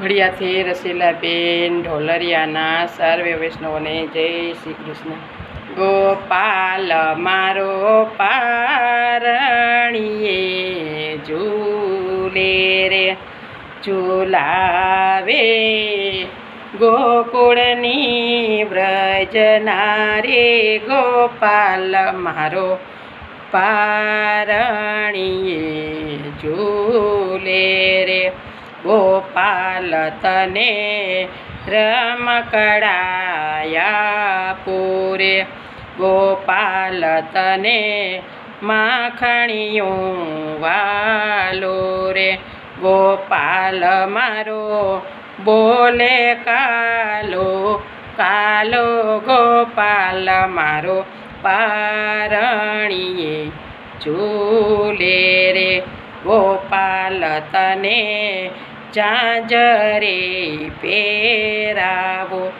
ઘડિયાથી રસીલાબેન, ઢોલરિયાના સર્વે વૈષ્ણવને જય શ્રી કૃષ્ણ. ગોપાલ, મારો પારણીએ ઝૂલે રે, ઝૂલાવે. ગોકુળની વ્રજના રે ગોપાલ, મારો પારણીએ ઝૂલે રે. ગોપાલ તને રમકડાયા પૂરે. ગોપાલ તને માખણીયું વાલો રે. ગોપાલ મારો બોલે કાલો કાલો ગોપાલ મારો પારણીએ ચૂલે રે. ગોપાલ તને ચાંજરે પેરાવો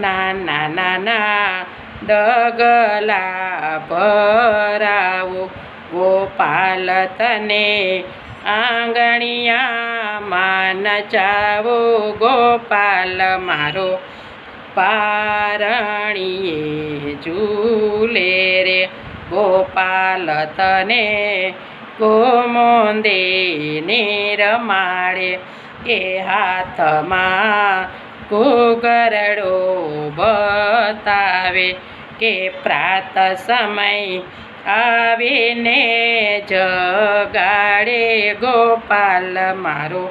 નાના નાના ડગલા ભરાવો. ગોપાલ તને આંગણિયામાં નચાવો. ગોપાલ મારો પારણીએ ઝૂલે રે. ગોપાલ તને ગોમોંદે ને રમાડે. એ હાથમાં ઘૂઘરડો બતાવે કે પ્રાત સમય આવીને જગાડે ગોપાલ મારો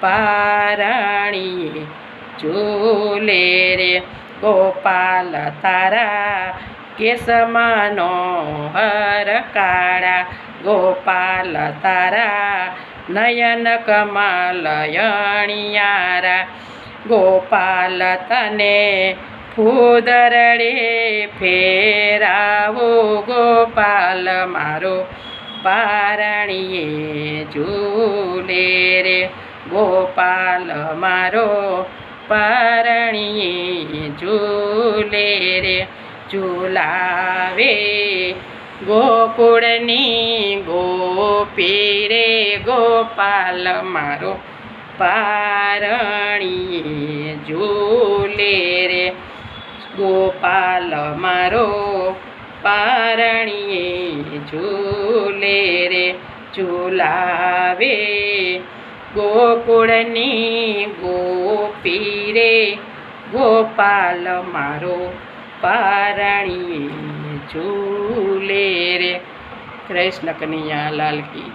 પારણીએ ચૂલે રે. ગોપાલ, તારા કેસમાનો હર કાળા ગોપાલ તારા, નયન કમલયણિયારા ગોપાલ તને ફૂદરડે ફેરાવો, ગોપાલ મારો પારણીએ ઝૂલે રે. ગોપાલ મારો પારણીએ ઝૂલે રે. ઝૂલાવે ગોકુળની ગોપી રે ગોપાલ મારો પારણીએ ઝૂલે રે. ગોપાલ મારો પારણીએ ઝૂલે રે, ઝૂલાવે. ગોકુળની ગોપી રે ગોપાલ મારો પારણીએ ઝૂલે રે. કૃષ્ણ કનૈયા લાલ કી